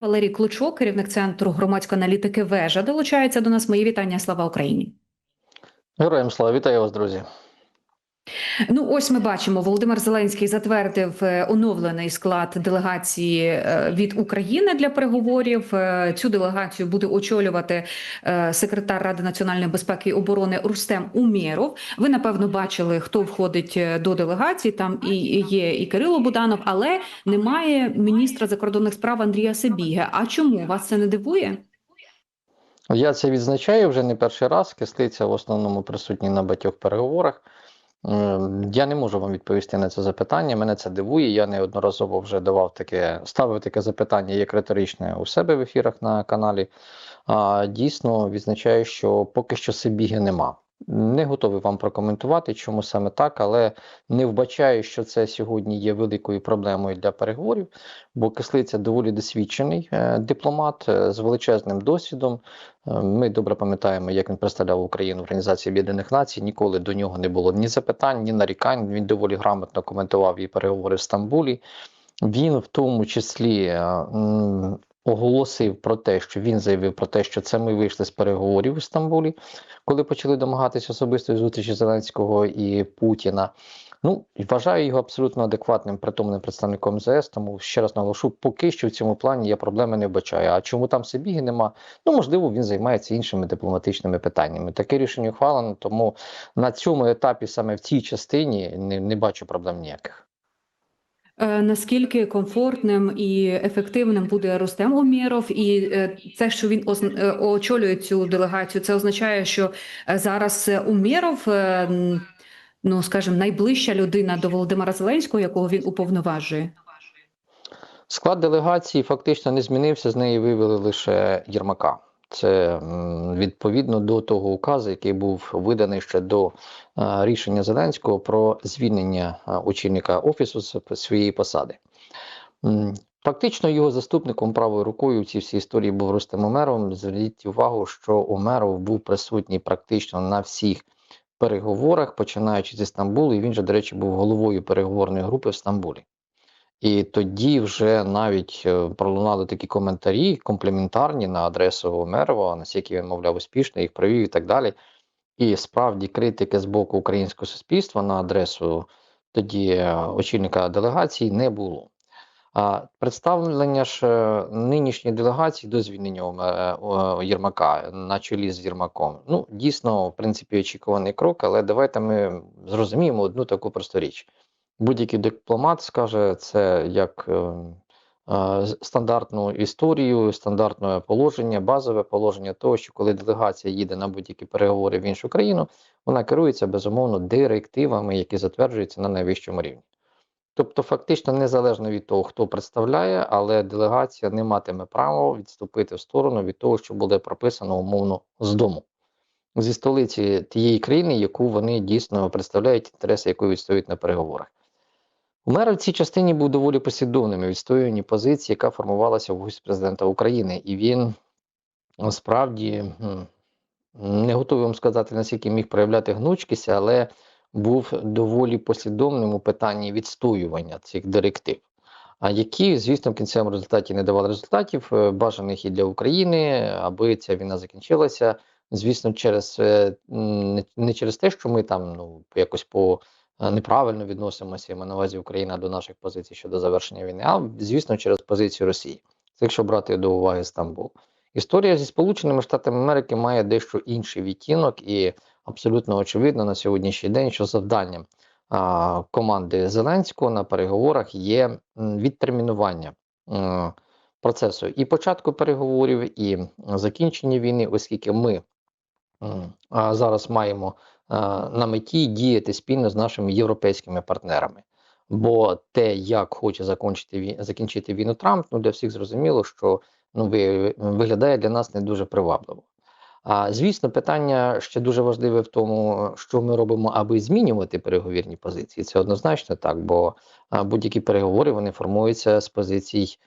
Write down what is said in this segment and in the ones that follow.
Валерій Клучо, керівник центру громадської аналітики Вежа, долучається до нас. Мої вітання. Слава Україні. Героям слава, вітаю вас, друзі. Ну, ось ми бачимо, Володимир Зеленський затвердив е, оновлений склад делегації е, від України для переговорів. Е, Цю делегацію буде очолювати секретар Ради національної безпеки і оборони Рустем Умєров. Ви напевно бачили, хто входить до делегації. Там і є і Кирило Буданов, але немає міністра закордонних справ Андрія Себіге. А чому вас це не дивує? Я це відзначаю вже не перший раз. Кислиця в основному присутній на багатьох переговорах. Е, Я не можу вам відповісти на це запитання. Мене це дивує. Я неодноразово вже давав таке, ставив таке запитання як риторичне у себе в ефірах на каналі. А дійсно відзначаю, що поки що Сибіги нема. Не готовий вам прокоментувати, чому саме так, але не вбачаю, що це сьогодні є великою проблемою для переговорів, бо кислиця доволі досвідчений е, дипломат е, з величезним досвідом. Е, Ми добре пам'ятаємо, як він представляв Україну в Організації Об'єднаних Націй. Ніколи до нього не було ні запитань, ні нарікань. Він доволі грамотно коментував і переговори в Стамбулі. Він в тому числі оголосив про те, що він заявив про те, що це ми вийшли з переговорів у Стамбулі, коли почали домагатися особистої зустрічі Зеленського і Путіна. Ну, вважаю його абсолютно адекватним притомним представником МЗС, тому ще раз наголошу, поки що в цьому плані я проблеми не вбачаю. А чому там Сибіги нема? Ну, можливо, він займається іншими дипломатичними питаннями. Таке рішення ухвалено, тому на цьому етапі, саме в цій частині, не, не бачу проблем ніяких. Е, Наскільки комфортним і ефективним буде Рустем Умєров, і це, що він е, очолює цю делегацію, це означає, що е, зараз Умєров, м, ну скажімо, найближча людина до Володимира Зеленського, якого він уповноважує. Склад делегації фактично не змінився, з неї вивели лише Єрмака. Це відповідно до того указу, який був виданий ще до е, рішення Зеленського про звільнення е, очільника офісу з своєї посади. Фактично його заступником правою рукою в цій всій історії був Рустем Умеров. Зверніть увагу, що Умеров був присутній практично на всіх переговорах, починаючи зі Стамбулу, і він же, до речі, був головою переговорної групи в Стамбулі. І тоді вже навіть е, пролунали такі коментарі, компліментарні на адресу Умерова, наскільки він, мовляв, успішно їх провів і так далі. І справді критики з боку українського суспільства на адресу тоді е, очільника делегації не було. А представлення ж е, нинішньої делегації до звільнення Єрмака на чолі з Єрмаком. Ну, дійсно, в принципі, очікуваний крок, але давайте ми зрозуміємо одну таку просту річ. Будь-який дипломат скаже це як е, е, стандартну історію, стандартне положення, базове положення того, що коли делегація їде на будь-які переговори в іншу країну, вона керується безумовно директивами, які затверджуються на найвищому рівні. Тобто, фактично, незалежно від того, хто представляє, але делегація не матиме права відступити в сторону від того, що буде прописано умовно з дому, зі столиці тієї країни, яку вони дійсно представляють, інтереси якої відстоюють на переговорах. Умер в цій частині був доволі послідовним у відстоюванні позиції, яка формувалася в офісі президента України, і він насправді не готовий вам сказати, наскільки міг проявляти гнучкість, але був доволі послідовним у питанні відстоювання цих директив. А які, звісно, в кінцевому результаті не давали результатів, е, бажаних і для України, аби ця війна закінчилася. Звісно, через е, не- через те, що ми там ну якось по неправильно відносимося, я маю на увазі Україна до наших позицій щодо завершення війни, а звісно, через позицію Росії. Це якщо брати до уваги Стамбул. Історія зі Сполученими Штатами Америки має дещо інший відтінок, і абсолютно очевидно на сьогоднішній день, що завданням команди Зеленського на переговорах є відтермінування м, процесу і початку переговорів, і закінчення війни, оскільки ми зараз маємо на меті діяти спільно з нашими європейськими партнерами. Бо те, як хоче закінчити закінчити війну Трамп, ну для всіх зрозуміло, що ну ви, виглядає для нас не дуже привабливо. А звісно, питання ще дуже важливе в тому, що ми робимо, аби змінювати переговірні позиції. Це однозначно так, бо будь-які переговори вони формуються з позицій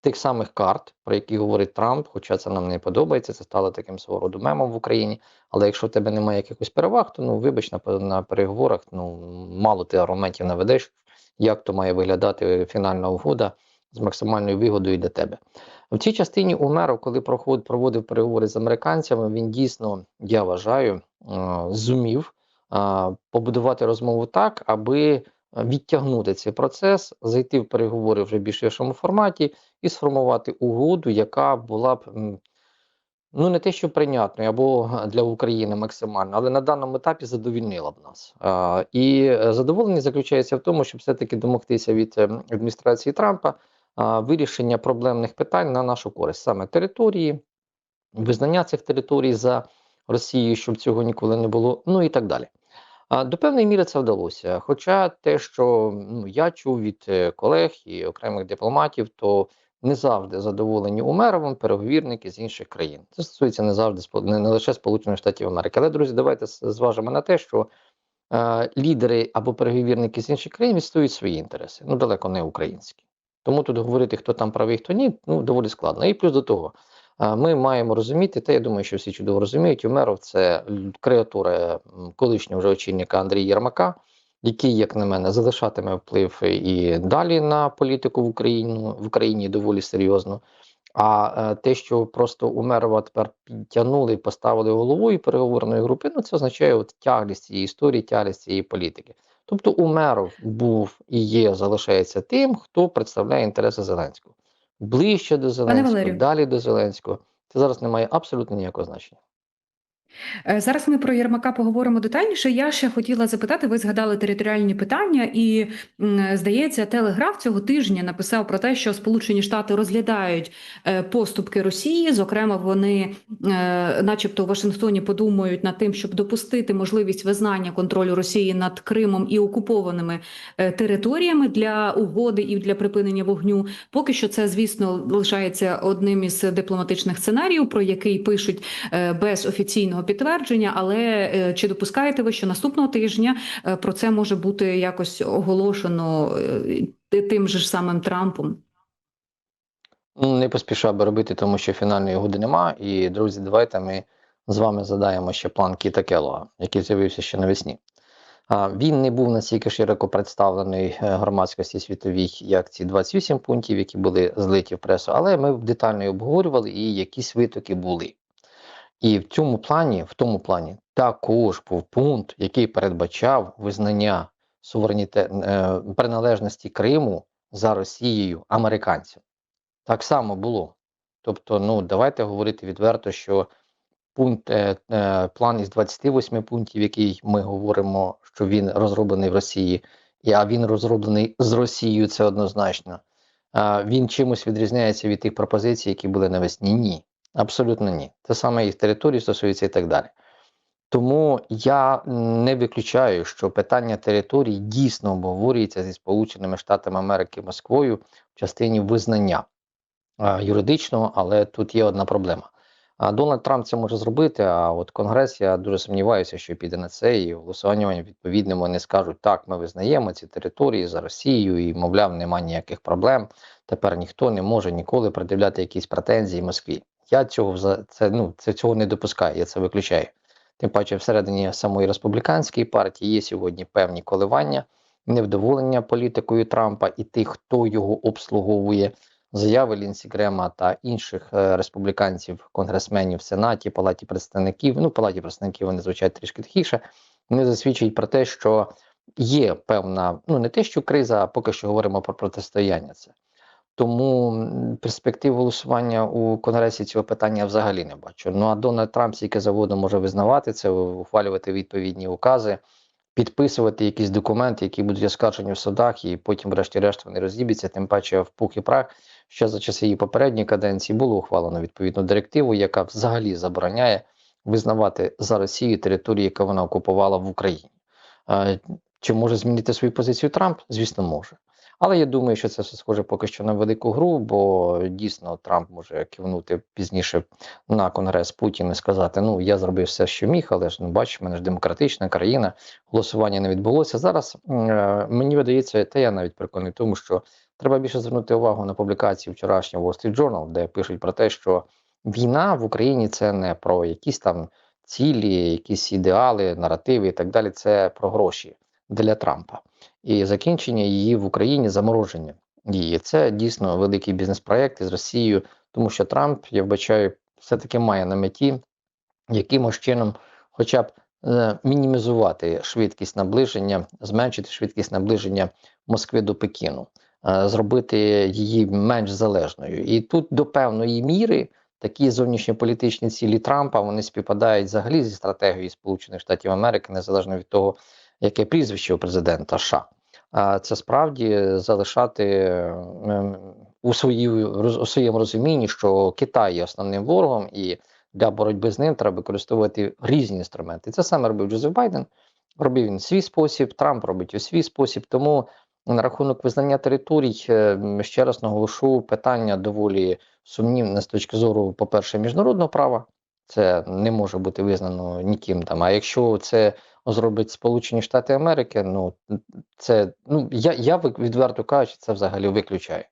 тих самих карт, про які говорить Трамп, хоча це нам не подобається, це стало таким свого роду мемом в Україні. Але якщо в тебе немає якихось переваг, то ну вибач на, на переговорах, ну мало ти аргументів наведеш, як то має виглядати фінальна угода, з максимальною вигодою для тебе. В цій частині Умеров, коли проход, проводив переговори з американцями, він дійсно, я вважаю, зумів побудувати розмову так, аби відтягнути цей процес, зайти в переговори вже більш ширшому форматі і сформувати угоду, яка була б ну не те, що прийнятною або для України максимально, але на даному етапі задовільнила б нас. І е, задоволення заключається в тому, щоб все-таки домогтися від е, адміністрації Трампа вирішення проблемних питань на нашу користь, саме території, визнання цих територій за Росією, щоб цього ніколи не було, ну і так далі. До певної міри це вдалося. Хоча те, що ну, я чув від е, колег і окремих дипломатів, то не завжди задоволені Умеровим переговірники з інших країн. Це стосується не завжди не лише Сполучених Штатів Америки. Але друзі, давайте зважимо на те, що е, лідери або переговірники з інших країн відстоюють свої інтереси, ну далеко не українські. Тому тут говорити, хто там правий, хто ні, ну доволі складно. І плюс до того, е, ми маємо розуміти, та я думаю, що всі чудово розуміють, Умеров це креатура колишнього вже очільника Андрія Єрмака, який, як на мене, залишатиме вплив і далі на політику в Україну в Україні доволі серйозно. А е, те, що просто Умерова тепер підтягнули і поставили головою переговорної групи, ну це означає от тяглість цієї історії, тяглість цієї політики. Тобто Умеров був і є, залишається тим, хто представляє інтереси Зеленського. Ближче до Зеленського, далі до Зеленського. Це зараз не має абсолютно ніякого значення. Е, Зараз ми про Єрмака поговоримо детальніше. Я ще хотіла запитати, ви згадали територіальні питання, і здається, телеграф цього тижня написав про те, що Сполучені Штати розглядають е, поступки Росії. Зокрема, вони, е, начебто, у Вашингтоні подумають над тим, щоб допустити можливість визнання контролю Росії над Кримом і окупованими територіями для угоди і для припинення вогню. Поки що це, звісно, лишається одним із дипломатичних сценаріїв, про який пишуть без офіційного підтвердження. Але е, чи допускаєте ви, що наступного тижня е, про це може бути якось оголошено е, тим же ж самим Трампом? Ну, Не поспішав би робити, тому що фінальної угоди нема. І, друзі, давайте ми з вами задаємо ще план Кіта Келлога, який з'явився ще навесні. Він не був настільки широко представлений громадськості світовій, як ці 28 пунктів, які були злиті в пресу, але ми детально обговорювали і якісь витоки були. І в цьому плані, в тому плані, також був пункт, який передбачав визнання сувереніте е, приналежності Криму за Росією американцям. Так само було. Тобто, ну давайте говорити відверто, що пункт е, е, план із 28 пунктів, який ми говоримо, що він розроблений в Росії, а він розроблений з Росією, це однозначно. А він чимось відрізняється від тих пропозицій, які були навесні? Ні, абсолютно ні. Це саме їх території стосується і так далі. Тому я не виключаю, що питання територій дійсно обговорюється зі Сполученими Штатами Америки Москвою в частині визнання юридичного, але тут є одна проблема. Дональд Трамп це може зробити. А от Конгрес, я дуже сумніваюся, що піде на це, і голосуванням відповідним вони скажуть, так, ми визнаємо ці території за Росією, і мовляв, немає ніяких проблем. Тепер ніхто не може ніколи пред'являти якісь претензії Москві. Я цього це ну це цього не допускаю, я це виключаю. Тим паче, всередині самої республіканської партії є сьогодні певні коливання, невдоволення політикою Трампа і тих, хто його обслуговує. Заяви Лінсі Грема та інших е, республіканців, конгресменів Сенаті, Палаті представників. Ну, Палаті представників вони звучать трішки тихіше. Вони засвідчують про те, що є певна, ну не те, що криза, а поки що говоримо про протистояння. Це тому перспектив голосування у Конгресі цього питання взагалі не бачу. Ну а Дональд Трамп скільки завгодно може визнавати це, ухвалювати відповідні укази, підписувати якісь документи, які будуть оскаржені в судах, і потім, врешті-решт, вони розіб'ються. Тим паче в пух і прах. Ще за часи її попередньої каденції було ухвалено відповідну директиву, яка взагалі забороняє визнавати за Росією територію, яку вона окупувала в Україні. Чи може змінити свою позицію Трамп? Звісно, може. Але я думаю, що це все схоже поки що на велику гру, бо дійсно Трамп може кивнути пізніше на конгрес Путін і сказати: Ну я зробив все, що міг, але ж ну бачиш, мене ж демократична країна, голосування не відбулося. Зараз е, мені видається, та я навіть переконаний тому, що треба більше звернути увагу на публікації вчорашнього Wall Street Journal, де пишуть про те, що війна в Україні це не про якісь там цілі, якісь ідеали, наративи і так далі. Це про гроші для Трампа і закінчення її в Україні замороження дії. Це дійсно великий бізнес-проект із Росією, тому що Трамп, я вбачаю, все-таки має на меті якимось чином, хоча б е, мінімізувати швидкість наближення, зменшити швидкість наближення Москви до Пекіну, е, зробити її менш залежною. І тут до певної міри такі зовнішньополітичні цілі Трампа вони співпадають взагалі зі стратегією Сполучених Штатів Америки, незалежно від того, яке прізвище у президента США. Це справді залишати ем, у, свої, у своєму розумінні, що Китай є основним ворогом, і для боротьби з ним треба використовувати різні інструменти. Це саме робив Джозеф Байден. Робив він свій спосіб, Трамп робить у свій спосіб. Тому на рахунок визнання територій, е, ще раз наголошу, питання доволі сумнівне з точки зору, по-перше, міжнародного права. Це не може бути визнано ніким там. А якщо це зробить Сполучені Штати Америки, ну це ну я я відверто кажучи, це взагалі виключаю.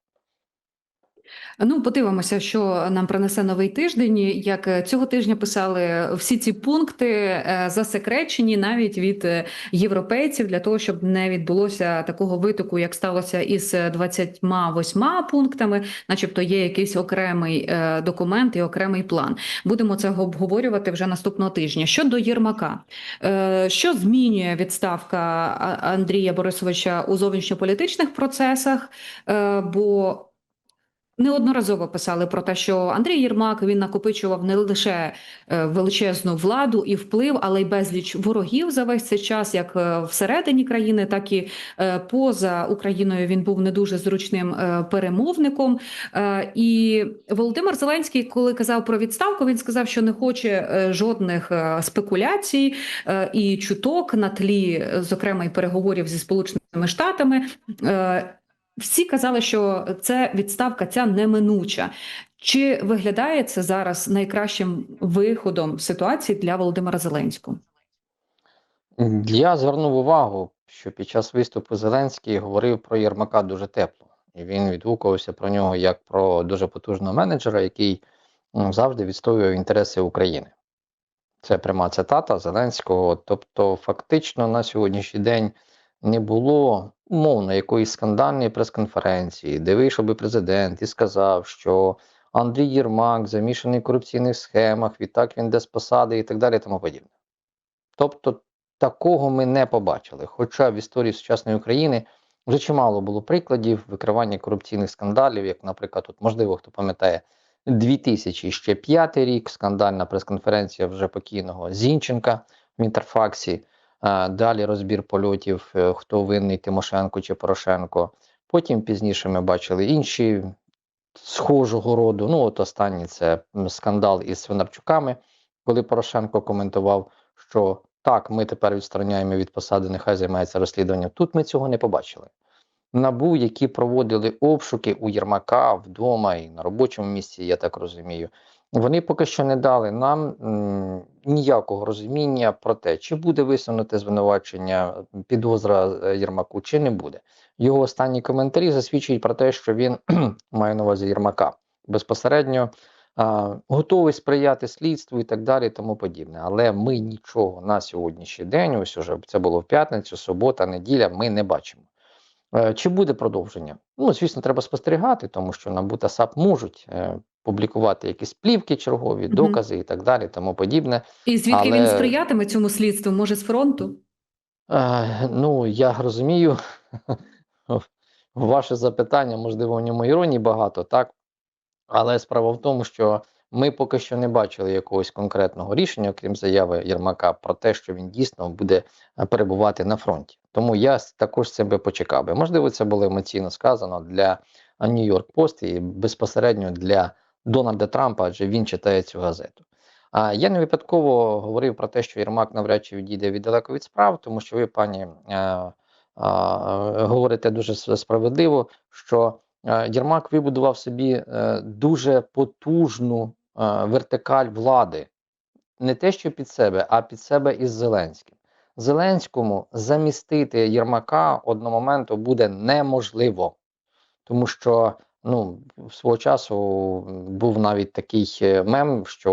Ну, подивимося, що нам принесе новий тиждень. Як е, цього тижня писали, всі ці пункти е, засекречені навіть від е, європейців для того, щоб не відбулося такого витоку, як сталося із 28 пунктами, начебто є якийсь окремий документ і окремий план. Будемо це обговорювати вже наступного тижня. Щодо Єрмака, що змінює відставка Андрія Борисовича у зовнішньополітичних процесах? Бо Неодноразово писали про те, що Андрій Єрмак він накопичував не лише е, величезну владу і вплив, але й безліч ворогів за весь цей час, як е, всередині країни, так і е, поза Україною. Він був не дуже зручним перемовником. І Володимир Зеленський, коли казав про відставку, він сказав, що не хоче жодних спекуляцій і чуток на тлі, зокрема, й переговорів зі сполученими штатами. Всі казали, що це відставка ця неминуча. Чи виглядає це зараз найкращим виходом ситуації для Володимира Зеленського? Я звернув увагу, що під час виступу Зеленський говорив про Єрмака дуже тепло, і він відгукувався про нього як про дуже потужного менеджера, який завжди відстоював інтереси України. Це пряма цитата Зеленського. Тобто, фактично, на сьогоднішній день не було умовно якоїсь скандальної прес-конференції, де вийшов би президент і сказав, що Андрій Єрмак замішаний в корупційних схемах, відтак він де з посади і так далі. тому подібне. Тобто такого ми не побачили. Хоча в історії сучасної України вже чимало було прикладів викривання корупційних скандалів, як, наприклад, тут, можливо, хто пам'ятає 2005 рік, скандальна прес-конференція вже покійного Зінченка в Інтерфаксі. Далі розбір польотів, е, хто винний Тимошенко чи Порошенко. Потім пізніше ми бачили інші схожого роду. Ну, от останній це скандал із Свинарчуками, коли Порошенко коментував, що так, ми тепер відстраняємо від посади, нехай займається розслідуванням. Тут ми цього не побачили. Набу, які проводили обшуки у Єрмака вдома і на робочому місці, я так розумію. Вони поки що не дали нам ніякого розуміння про те, чи буде висунуте звинувачення підозра е, Єрмаку, чи не буде. Його останні коментарі засвідчують про те, що він має на увазі Єрмака безпосередньо а, готовий сприяти слідству і так далі, тому подібне. Але ми нічого на сьогоднішній день, ось уже це було в п'ятницю, субота, неділя. Ми не бачимо. Е, чи буде продовження? Ну, звісно, треба спостерігати, тому що НАБУ та САП можуть е, публікувати якісь плівки, чергові, докази і так далі, тому подібне. І звідки Але... він сприятиме цьому слідству? Може, з фронту? Е, ну, я розумію ваше запитання, можливо, у ньому іронії багато, так? Але справа в тому, що ми поки що не бачили якогось конкретного рішення, окрім заяви Єрмака, про те, що він дійсно буде е, перебувати на фронті. Тому я також це би почекав би. Можливо, це було емоційно сказано для Нью-Йорк Пост і безпосередньо для Дональда Трампа, адже він читає цю газету. А я не випадково говорив про те, що Єрмак навряд чи відійде від далеко від справ, тому що ви, пані, а, е, а, е, говорите дуже справедливо, що Єрмак вибудував собі дуже потужну вертикаль влади, не те, що під себе, а під себе із Зеленським. Зеленському замістити Єрмака одного моменту буде неможливо, тому що ну, свого часу був навіть такий е, мем, що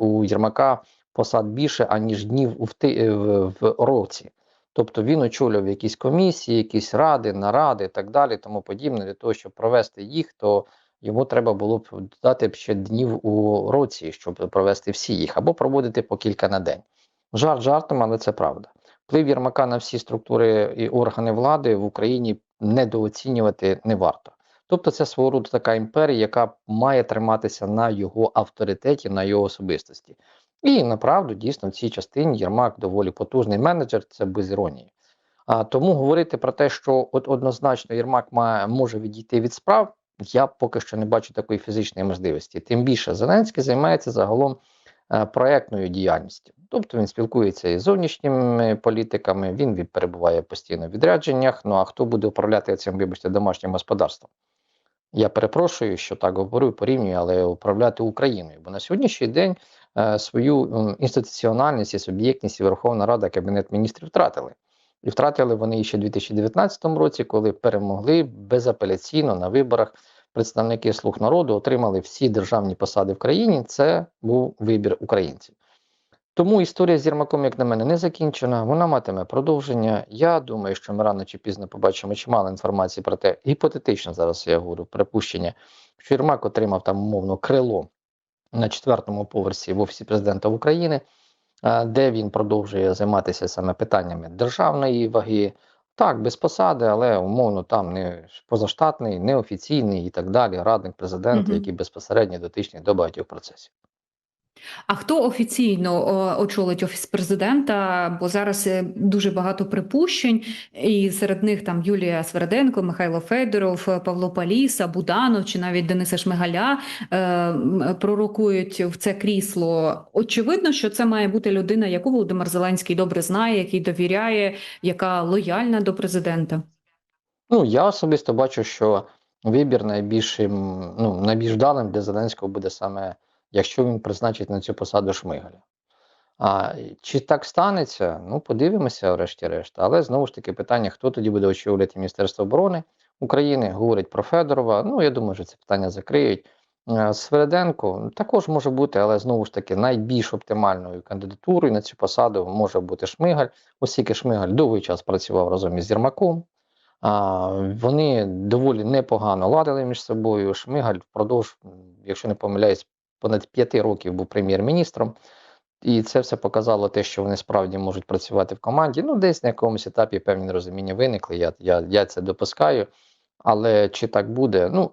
у Єрмака посад більше, аніж днів в, в, в році. Тобто він очолював якісь комісії, якісь ради, наради і так далі, тому подібне. Для того, щоб провести їх, то йому треба було б дати ще днів у році, щоб провести всі їх, або проводити по кілька на день. Жарт жартом, але це правда. Вплив Єрмака на всі структури і органи влади в Україні недооцінювати не варто. Тобто, це свого роду така імперія, яка має триматися на його авторитеті, на його особистості. І направду, дійсно, в цій частині Єрмак доволі потужний менеджер, це без іронії. А тому говорити про те, що от однозначно Єрмак має може відійти від справ, я поки що не бачу такої фізичної можливості. Тим більше Зеленський займається загалом е, проектною діяльністю. Тобто він спілкується із зовнішніми політиками, він перебуває постійно в відрядженнях. Ну а хто буде управляти цим, вибачте, домашнім господарством? Я перепрошую, що так говорю, порівнюю, але управляти Україною. Бо на сьогоднішній день е, свою інституціональність і суб'єктність Верховна Рада Кабінет міністрів втратили. І втратили вони ще у 2019 році, коли перемогли безапеляційно на виборах. Представники слуг народу отримали всі державні посади в країні. Це був вибір українців. Тому історія з Єрмаком, як на мене, не закінчена. Вона матиме продовження. Я думаю, що ми рано чи пізно побачимо чимало інформації про те, гіпотетично зараз я говорю припущення, що Єрмак отримав там умовно крило на четвертому поверсі в офісі президента України, де він продовжує займатися саме питаннями державної ваги. Так, без посади, але умовно там не позаштатний, неофіційний і так далі, радник президента, Мгм. який безпосередньо дотичний до багатьох процесів. А хто офіційно очолить офіс президента? Бо зараз е, дуже багато припущень, і серед них там Юлія Сверденко, Михайло Федоров, е, Павло Паліса, Буданов чи навіть Дениса Шмигаля е, пророкують в це крісло. Очевидно, що це має бути людина, яку Володимир Зеленський добре знає, який довіряє, яка лояльна до президента. Ну, я особисто бачу, що вибір найбільшим, ну, найбільш вдалим для Зеленського буде саме, якщо він призначить на цю посаду Шмигаля. А чи так станеться? Ну, подивимося, врешті-решт. Але знову ж таки питання, хто тоді буде очолювати Міністерство оборони України, говорять про Федорова. Ну, я думаю, що це питання закриють. Е, Свереденко також може бути, але знову ж таки найбільш оптимальною кандидатурою на цю посаду може бути Шмигаль, оскільки Шмигаль довгий час працював разом із Єрмаком. А, вони доволі непогано ладили між собою. Шмигаль впродовж, якщо не помиляюсь, понад п'яти років був прем'єр-міністром. І це все показало те, що вони справді можуть працювати в команді. Ну, десь на якомусь етапі певні нерозуміння виникли. Я, я, я це допускаю. Але чи так буде? Ну,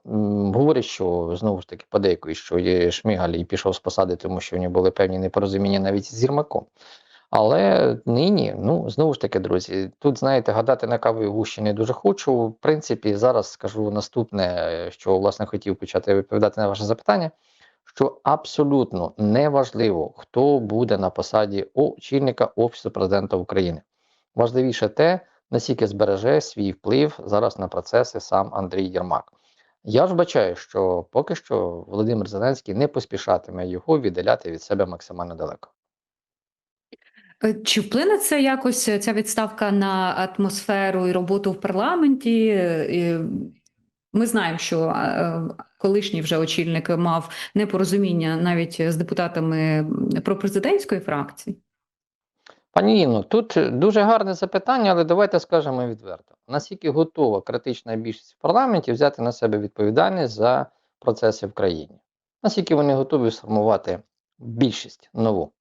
говорять, що знову ж таки подейкують, що є Шмигаль і пішов з посади, тому що в нього були певні непорозуміння навіть з Єрмаком. Але нині, ну знову ж таки, друзі, тут знаєте, гадати на каві гущі не дуже хочу. В принципі, зараз скажу наступне, що власне хотів почати відповідати на ваше запитання. Що абсолютно неважливо, хто буде на посаді очільника Офісу президента України. Важливіше те, наскільки збереже свій вплив зараз на процеси сам Андрій Єрмак. Я ж бачаю, що поки що Володимир Зеленський не поспішатиме його віддаляти від себе максимально далеко. Е, Чи вплине це якось е, ця відставка на атмосферу і роботу в парламенті? Ми знаємо, що е, колишній вже очільник мав непорозуміння навіть з депутатами пропрезидентської фракції. Пані Інно, тут дуже гарне запитання, але давайте скажемо відверто. Наскільки готова критична більшість в парламенті взяти на себе відповідальність за процеси в країні? Наскільки вони готові сформувати більшість нову?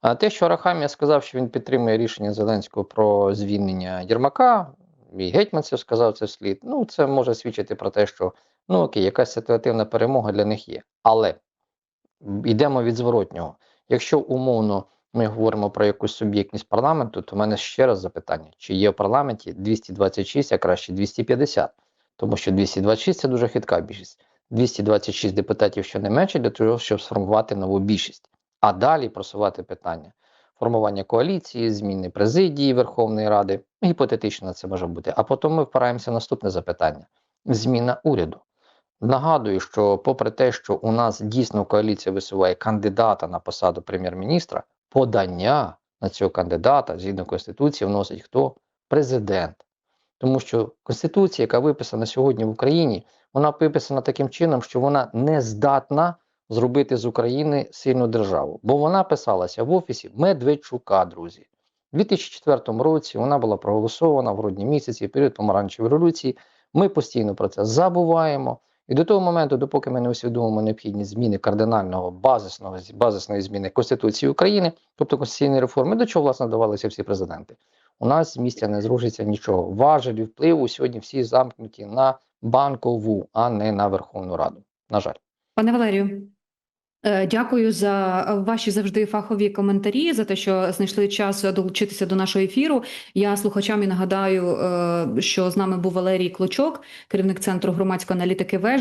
А те, що Рахамія сказав, що він підтримує рішення Зеленського про звільнення Єрмака, і Гетьманцев сказав це вслід, ну це може свідчити про те, що ну окей, якась ситуативна перемога для них є. Але йдемо від зворотнього. Якщо умовно ми говоримо про якусь суб'єктність парламенту, то в мене ще раз запитання: чи є в парламенті 226, а краще 250? Тому що 226 це дуже хитка більшість. 226 депутатів щонайменше для того, щоб сформувати нову більшість. А далі просувати питання формування коаліції, зміни президії Верховної Ради. Гіпотетично це може бути. А потім ми впираємося в наступне запитання: зміна уряду. Нагадую, що попри те, що у нас дійсно коаліція висуває кандидата на посаду прем'єр-міністра, подання на цього кандидата згідно конституції вносить хто? Президент. Тому що конституція, яка виписана сьогодні в Україні, вона виписана таким чином, що вона не здатна зробити з України сильну державу, бо вона писалася в офісі Медведчука, друзі. У 2004 році вона була проголосована в грудні місяці, період помаранчевої революції. Ми постійно про це забуваємо. І до того моменту, допоки ми не усвідомимо необхідність зміни кардинального базисного базисної зміни Конституції України, тобто конституційної реформи, до чого власне давалися всі президенти. У нас з місця не зрушиться нічого. Важелі впливу сьогодні всі замкнуті на банкову, а не на Верховну Раду. На жаль. Пане Валерію, дякую за ваші завжди фахові коментарі, за те, що знайшли час долучитися до нашого ефіру. Я слухачам і нагадаю, е, що з нами був Валерій Клочок, керівник центру громадської аналітики Вежа.